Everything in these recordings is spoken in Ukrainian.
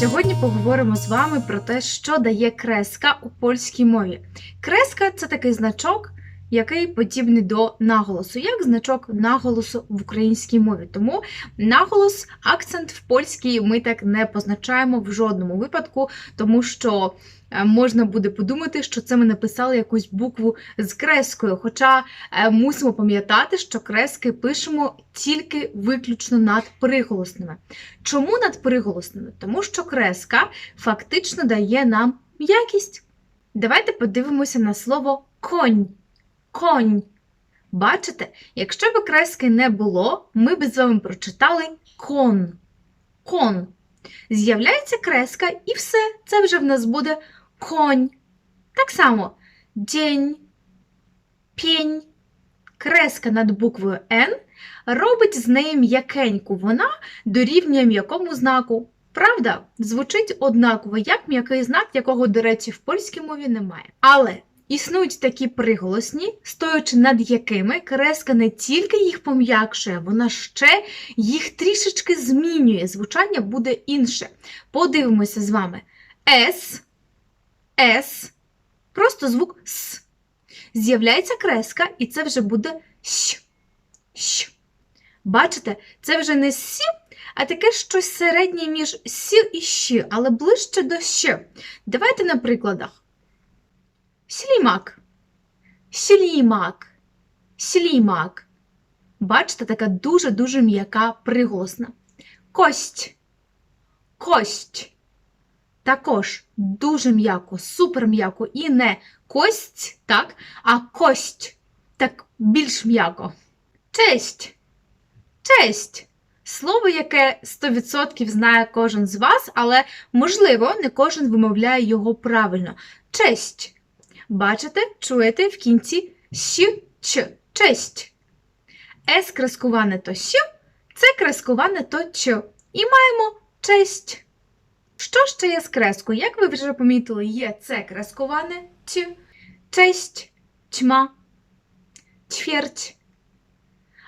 Сьогодні поговоримо з вами про те, що дає креска у польській мові. Креска це такий значок, який подібний до наголосу, як значок наголосу в українській мові. Тому наголос, акцент в польській ми так не позначаємо в жодному випадку, тому що е, можна буде подумати, що це ми написали якусь букву з крескою. Хоча е, мусимо пам'ятати, що крески пишемо тільки виключно над приголосними. Чому над приголосними? Тому що креска фактично дає нам м'якість. Давайте подивимося на слово конь. Конь. Бачите, якщо б крески не було, ми б з вами прочитали кон. Кон. З'являється креска, і все, це вже в нас буде конь. Так само день, пінь, креска над буквою Н робить з неї м'якеньку. Вона дорівнює м'якому знаку. Правда, звучить однаково, як м'який знак, якого, до речі, в польській мові немає. Але існують такі приголосні, стоячи над якими креска не тільки їх пом'якшує, вона ще їх трішечки змінює. Звучання буде інше. Подивимося з вами. С, С, просто звук С. З'являється креска, і це вже буде Щ. Щ. Бачите, це вже не сі, а таке щось середнє між сі і щі, але ближче до щ. Давайте на прикладах. Слімак. Слімак. Слімак. Бачите, така дуже-дуже м'яка приголосна. Кость. Кость. Також дуже м'яко, супер м'яко. І не кость, так, а кость. Так більш м'яко. Честь. Честь. Слово, яке 100% знає кожен з вас, але, можливо, не кожен вимовляє його правильно. Честь. Бачите, чуєте в кінці щ, ч. Честь. С кресковане то щ, це кресковане то ч. І маємо честь. Що ще є з крескою? Як ви вже помітили, є це кресковане ч, честь, тьма, чверть.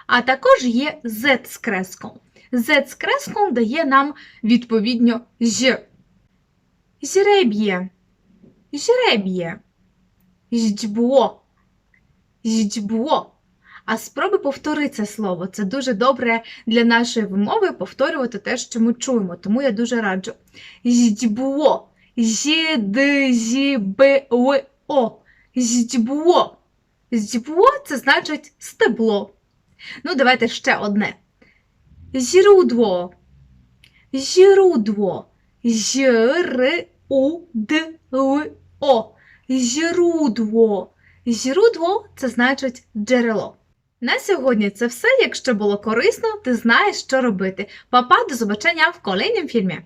А також є Z з креском. Z з креском дає нам відповідно ж. Жреб'є, жреб'є, ждьбо, ждьбо. А спроби повтори це слово. Це дуже добре для нашої вимови повторювати те, що ми чуємо. Тому я дуже раджу. Ждьбо, Ж-Д-Ж-Б-О. Ждьбо. Ждьбо – це значить стебло. Ну, давайте ще одне. Жрудло. Жрудло. Ж-р-у-д-л-о. Жрудло. Жрудво – це значить джерело. На сьогодні це все. Якщо було корисно, ти знаєш, що робити. Папа, до побачення в колейнім filmie.